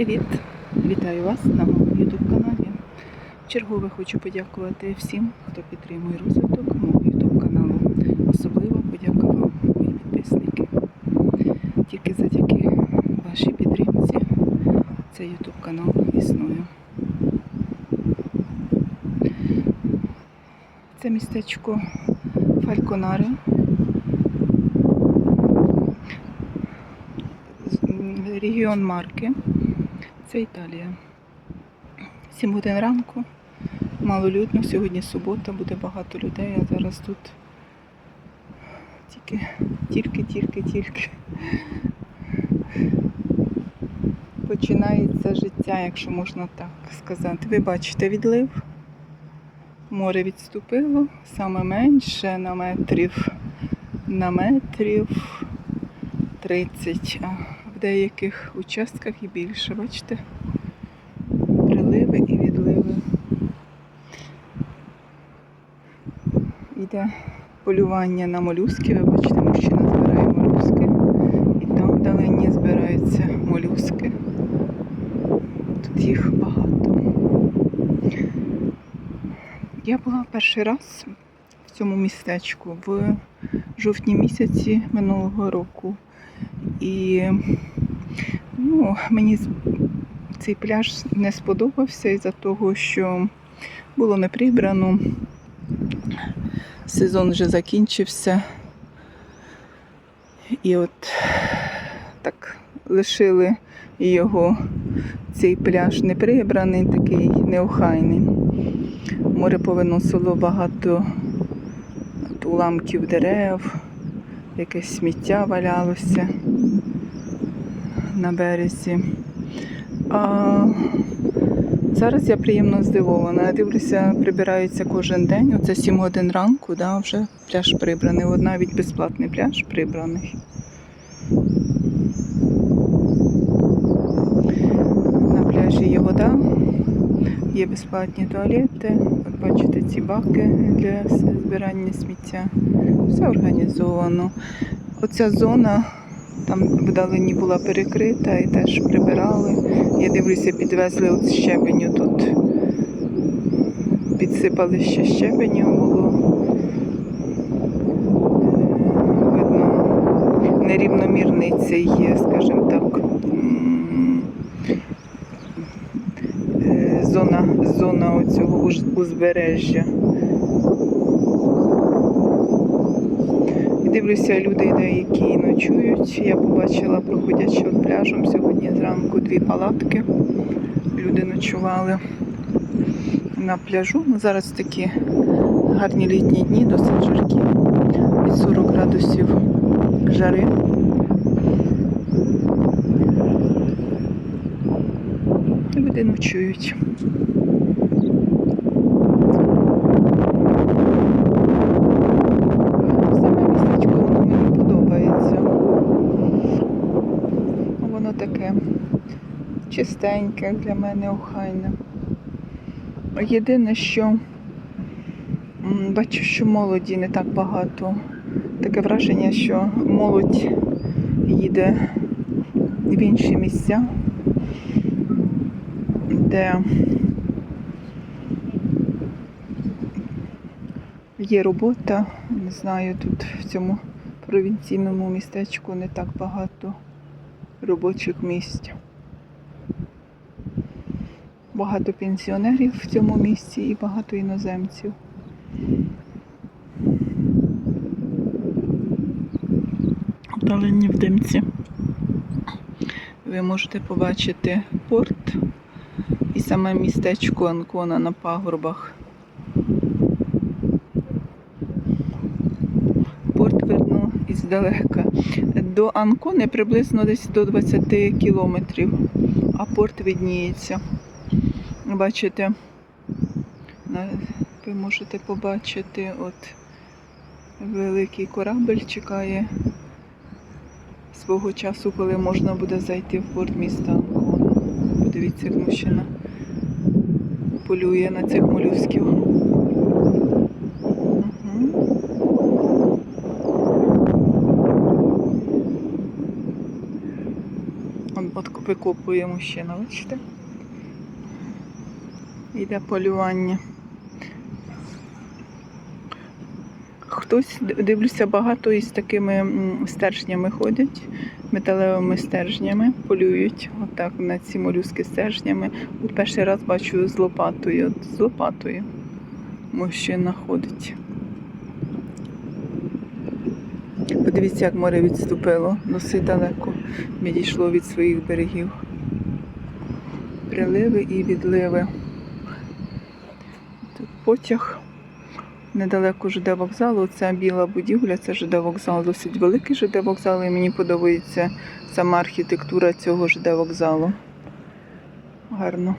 Привіт! Вітаю вас на моєму YouTube каналі. Чергове хочу подякувати всім, хто підтримує розвиток мого YouTube каналу. Особливо подяка вам, мої підписники. Тільки завдяки вашій підтримці цей YouTube канал існує. Це містечко Фальконаре. Регіон Марки. Це Італія. 7 годин ранку. Малолюдно. Сьогодні субота, буде багато людей, а зараз тут тільки, тільки, тільки, тільки починається життя, якщо можна так сказати. Ви бачите відлив. Море відступило саме менше на метрів на метрів 30, а в деяких участках і більше, бачите? Приливи і відливи. Йде полювання на молюски. Ви бачите, мужчина збирає молюски. І там вдалині збираються молюски. Тут їх багато. Я була перший раз в цьому містечку в жовтні місяці минулого року. І ну, мені цей пляж не сподобався із-за того, що було не прибрано. Сезон вже закінчився. І от так лишили його, цей пляж не прибраний, такий неохайний. Море повиносило багато уламків дерев, якесь сміття валялося на березі. А зараз я приємно здивована. Я дивлюся, прибираються кожен день. Оце 7 годин ранку, да, вже пляж прибраний. От навіть безплатний пляж прибраний. На пляжі є вода, є безплатні туалети. От бачите ці баки для збирання сміття. Все організовано. Оця зона там вдалині була перекрита і теж прибирали. Я дивлюся, підвезли от щебеню тут. Підсипали ще щебеню було. Видно, нерівномірний цей скажімо так. е, Зона, зона оцього узбережжя. І дивлюся, люди деякі ночують. Я побачила, проходячи от пляжем сьогодні зранку дві палатки. Люди ночували на пляжу. Ну, Зараз такі гарні літні дні, досить жаркі. Від 40 градусів жари. Люди ночують. Саме містечко воно мені подобається. Воно таке чистеньке для мене охайне. Єдине, що бачу, що молоді не так багато. Таке враження, що молодь їде в інші місця, де є робота. Не знаю, тут в цьому провінційному містечку не так багато робочих місць. Багато пенсіонерів в цьому місці і багато іноземців. Вдалині в димці. Ви можете побачити порт і саме містечко Анкона на пагорбах. Порт видно іздалека. До Анкони приблизно десь до 20 кілометрів, а порт видніється. Бачите, ви можете побачити, от великий корабель чекає свого часу, коли можна буде зайти в порт міста. Подивіться, як мужчина полює на цих молюсків. От викопує мужчина, бачите? Йде полювання. Хтось, дивлюся, багато із такими стержнями ходять, металевими стержнями, полюють отак на ці молюски стержнями. От перший раз бачу з лопатою. От з лопатою мужчина ходить. Подивіться, як море відступило, досить далеко відійшло від своїх берегів. Приливи і відливи. Потяг. Недалеко ЖД вокзалу. Ця біла будівля, це ЖД вокзал, досить великий ЖД вокзал, і мені подобається сама архітектура цього ЖД вокзалу. Гарно.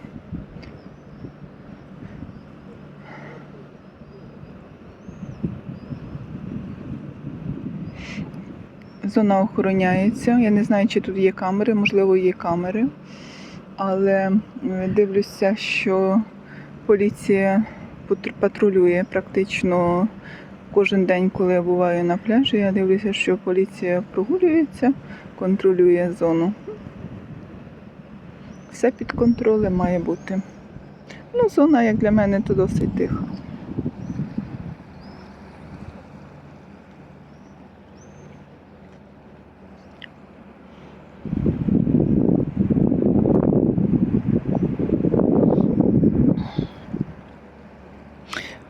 Зона охороняється. Я не знаю, чи тут є камери, можливо, є камери. Але е, дивлюся, що поліція патрулює практично кожен день, коли я буваю на пляжі. Я дивлюся, що поліція прогулюється, контролює зону. Все під контролем має бути. Ну, зона, як для мене, то досить тиха.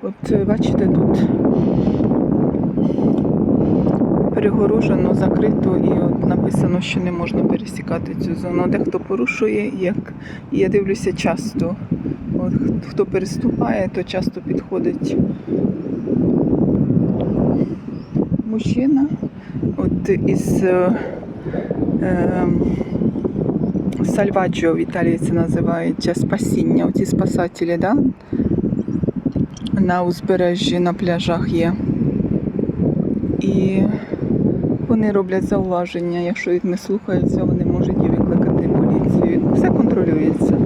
От е, бачите, тут перегорожено, закрито і от написано, що не можна пересікати цю зону. Дехто порушує, як я дивлюся часто. От, хто переступає, то часто підходить мужчина. От із е, е, Сальваджо в Італії це називається спасіння. Оці спасателі, да? на узбережжі на пляжах є. І вони роблять зауваження. Якщо їх не слухаються, вони можуть і викликати поліцію. Все контролюється.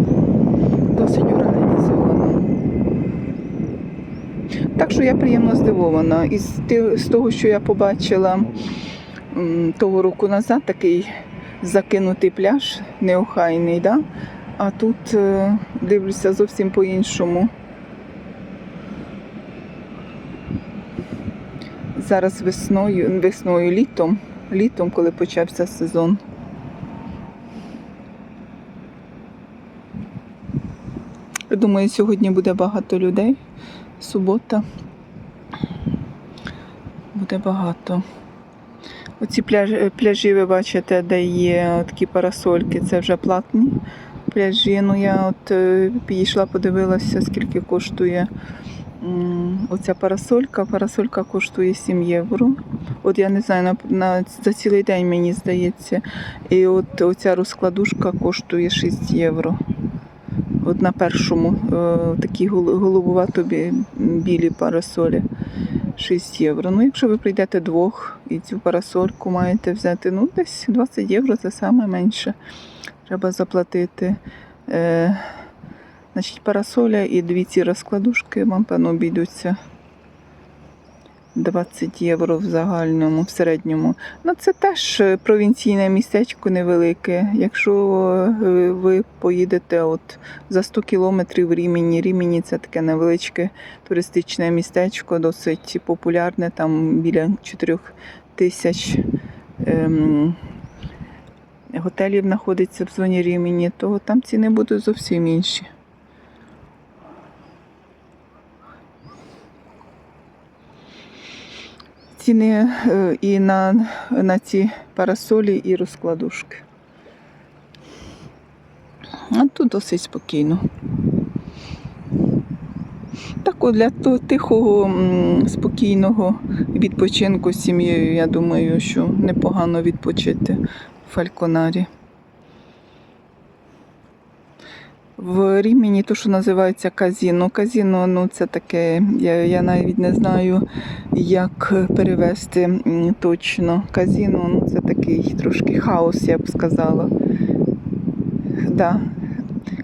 Досить організовано. Так що я приємно здивована. Ти- з того, що я побачила того року назад, такий закинутий пляж, неохайний, да? а тут е, дивлюся зовсім по-іншому. Зараз весною, весною, літом, літом, коли почався сезон. Думаю, сьогодні буде багато людей. Субота. Буде багато. Оці пляжі, пляжі, ви бачите, де є такі парасольки, це вже платні пляжі. Ну я от е, підійшла, подивилася, скільки коштує оця парасолька. Парасолька коштує 7 євро. От я не знаю, на, на, за цілий день мені здається. І от оця розкладушка коштує 6 євро. От на першому е, такі гол- голубувато білі парасолі 6 євро. Ну, якщо ви прийдете двох і цю парасольку маєте взяти, ну десь 20 євро це саме менше. Треба заплатити. Е, значить, парасоля і дві ці розкладушки вам певно обійдуться 20 євро в загальному, в середньому. Ну, це теж е, провінційне містечко невелике. Якщо е, ви поїдете от за 100 кілометрів Рімені, Рімені це таке невеличке туристичне містечко, досить популярне, там біля 4 тисяч ем, готелів знаходиться в зоні Рімені, то там ціни будуть зовсім інші. Ціни е, і на, на ці парасолі і розкладушки. А тут досить спокійно. Так от для тихого, спокійного відпочинку з сім'єю, я думаю, що непогано відпочити в Фальконарі. В Рімені то, що називається казіно. Казіно, ну це таке, я, я навіть не знаю, як перевести точно. Казіно, ну це такий трошки хаос, я б сказала. Да.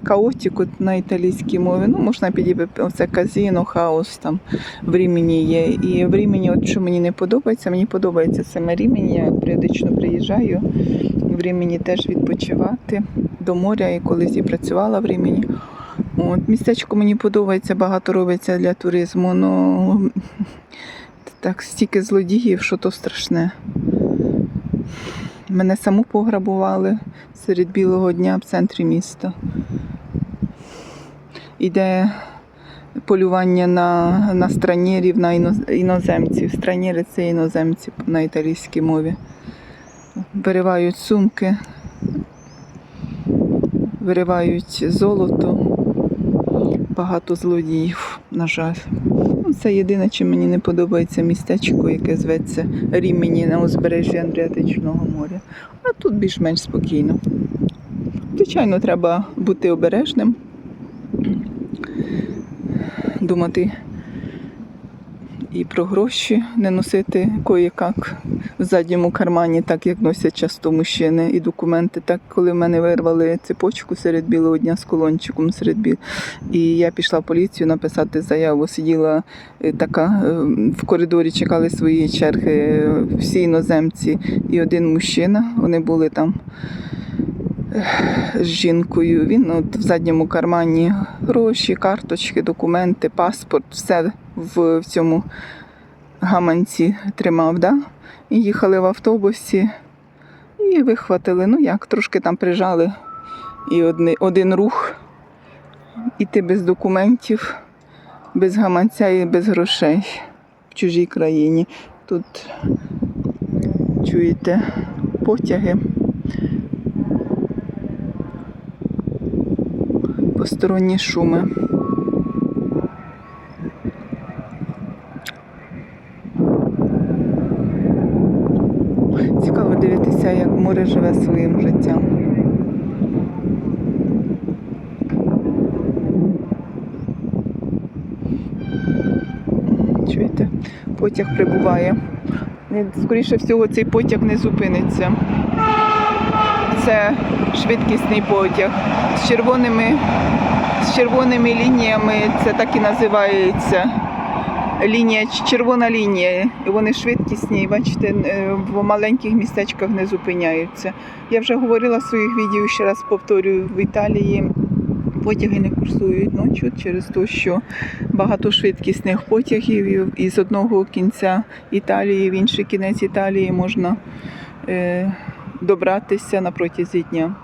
Каотік от на італійській мові. Ну, можна підібити оце казіно, хаос там в Рімені є. І в Рімені, от що мені не подобається, мені подобається саме Рімені. Я періодично приїжджаю в Рімені теж відпочивати. До моря і колись і працювала в Рімені. От, містечко мені подобається, багато робиться для туризму. Ну так стільки злодіїв, що то страшне. Мене саму пограбували серед білого дня в центрі міста. Іде полювання на, на странєрів, на іноз- іноземців. Странєри це іноземці на італійській мові. Виривають сумки, виривають золото. Багато злодіїв, на жаль. Ну, Це єдине, чим мені не подобається містечко, яке зветься Рімені на узбережжі Андріатичного моря. А тут більш-менш спокійно. Звичайно, треба бути обережним, думати і про гроші, не носити кое-як в задньому кармані, так як носять часто мужчини, і документи. Так, коли в мене вирвали цепочку серед білого дня з колончиком серед біл. І я пішла в поліцію написати заяву. Сиділа е, така е, в коридорі, чекали свої черги е, всі іноземці і один мужчина. Вони були там з жінкою. Він от в задньому кармані гроші, карточки, документи, паспорт, все в, цьому гаманці тримав. Да? І їхали в автобусі і вихватили. Ну як, трошки там прижали. І одни, один рух, і ти без документів, без гаманця і без грошей в чужій країні. Тут чуєте потяги. Посторонні шуми. Дивитися, живе своїм життям. Чуєте, потяг прибуває. Скоріше всього, цей потяг не зупиниться. Це швидкісний потяг з червоними, з червоними лініями. Це так і називається. Лінія, червона лінія. І вони швидкісні, і бачите, е, в маленьких містечках не зупиняються. Я вже говорила в своїх відео, ще раз повторюю, в Італії потяги не курсують ночі через те, що багато швидкісних потягів і з одного кінця Італії в інший кінець Італії можна е, добратися на протязі дня.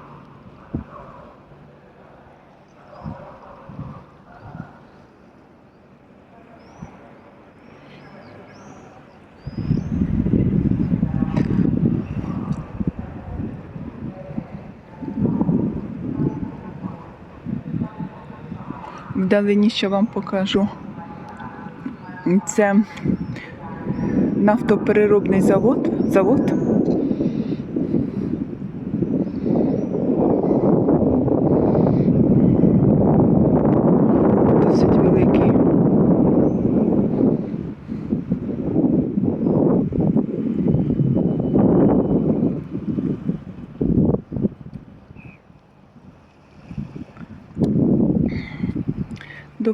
Вдалині ще вам покажу. Це нафтопереробний завод. завод. Досить великий.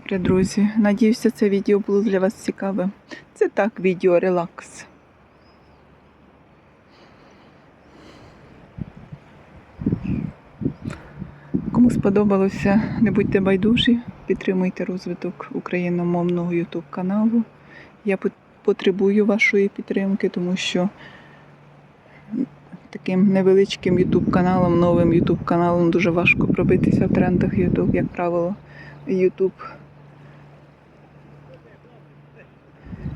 Добре, друзі. Надіюся, це відео було для вас цікаве. Це так, відео релакс. Кому сподобалося, не будьте байдужі, підтримуйте розвиток україномовного YouTube каналу. Я потребую вашої підтримки, тому що таким невеличким YouTube каналом, новим YouTube каналом дуже важко пробитися в трендах YouTube, як правило. YouTube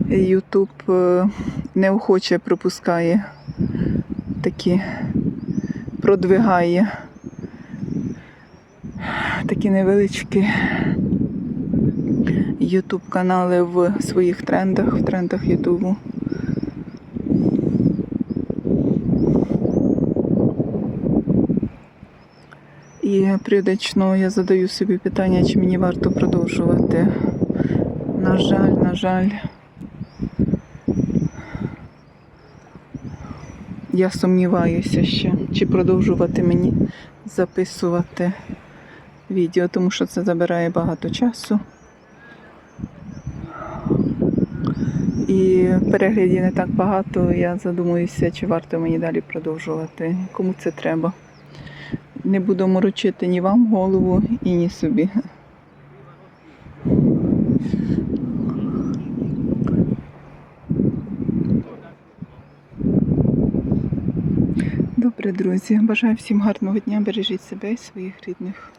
Ютуб е, неохоче пропускає такі, продвигає такі невеличкі Ютуб канали в своїх трендах, в трендах Ютубу. І періодично я задаю собі питання, чи мені варто продовжувати. На жаль, на жаль. Я сумніваюся ще, чи продовжувати мені записувати відео, тому що це забирає багато часу. І переглядів не так багато. Я задумуюся, чи варто мені далі продовжувати. Кому це треба. не буду морочити ні вам голову і ні собі. Добре, друзі. Бажаю всім гарного дня. Бережіть себе і своїх рідних.